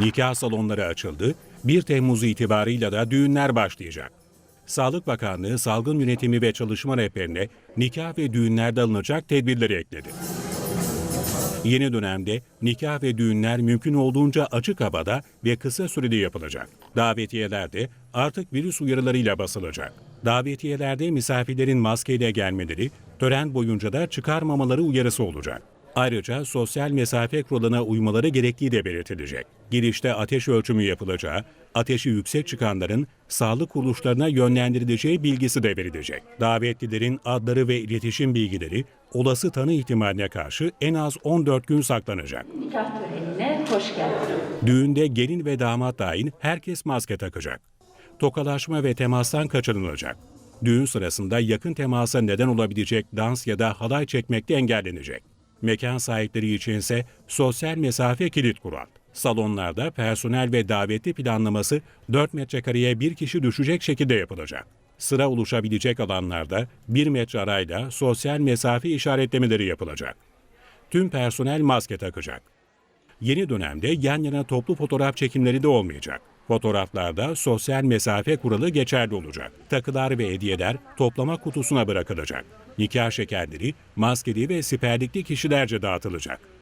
Nikah salonları açıldı. 1 Temmuz itibarıyla da düğünler başlayacak. Sağlık Bakanlığı salgın yönetimi ve çalışma rehberine nikah ve düğünlerde alınacak tedbirleri ekledi. Yeni dönemde nikah ve düğünler mümkün olduğunca açık havada ve kısa sürede yapılacak. Davetiyeler de artık virüs uyarılarıyla basılacak. Davetiyelerde misafirlerin maskeyle gelmeleri, tören boyunca da çıkarmamaları uyarısı olacak. Ayrıca sosyal mesafe kuralına uymaları gerektiği de belirtilecek. Girişte ateş ölçümü yapılacağı, ateşi yüksek çıkanların sağlık kuruluşlarına yönlendirileceği bilgisi de verilecek. Davetlilerin adları ve iletişim bilgileri olası tanı ihtimaline karşı en az 14 gün saklanacak. Nikah törenine hoş geldin. Düğünde gelin ve damat dahil herkes maske takacak. Tokalaşma ve temastan kaçınılacak. Düğün sırasında yakın temasa neden olabilecek dans ya da halay çekmek de engellenecek. Mekan sahipleri içinse sosyal mesafe kilit kural. Salonlarda personel ve davetli planlaması 4 metrekareye bir kişi düşecek şekilde yapılacak. Sıra oluşabilecek alanlarda 1 metre arayla sosyal mesafe işaretlemeleri yapılacak. Tüm personel maske takacak. Yeni dönemde yan yana toplu fotoğraf çekimleri de olmayacak. Fotoğraflarda sosyal mesafe kuralı geçerli olacak. Takılar ve hediyeler toplama kutusuna bırakılacak. Nikah şekerleri maskeli ve siperlikli kişilerce dağıtılacak.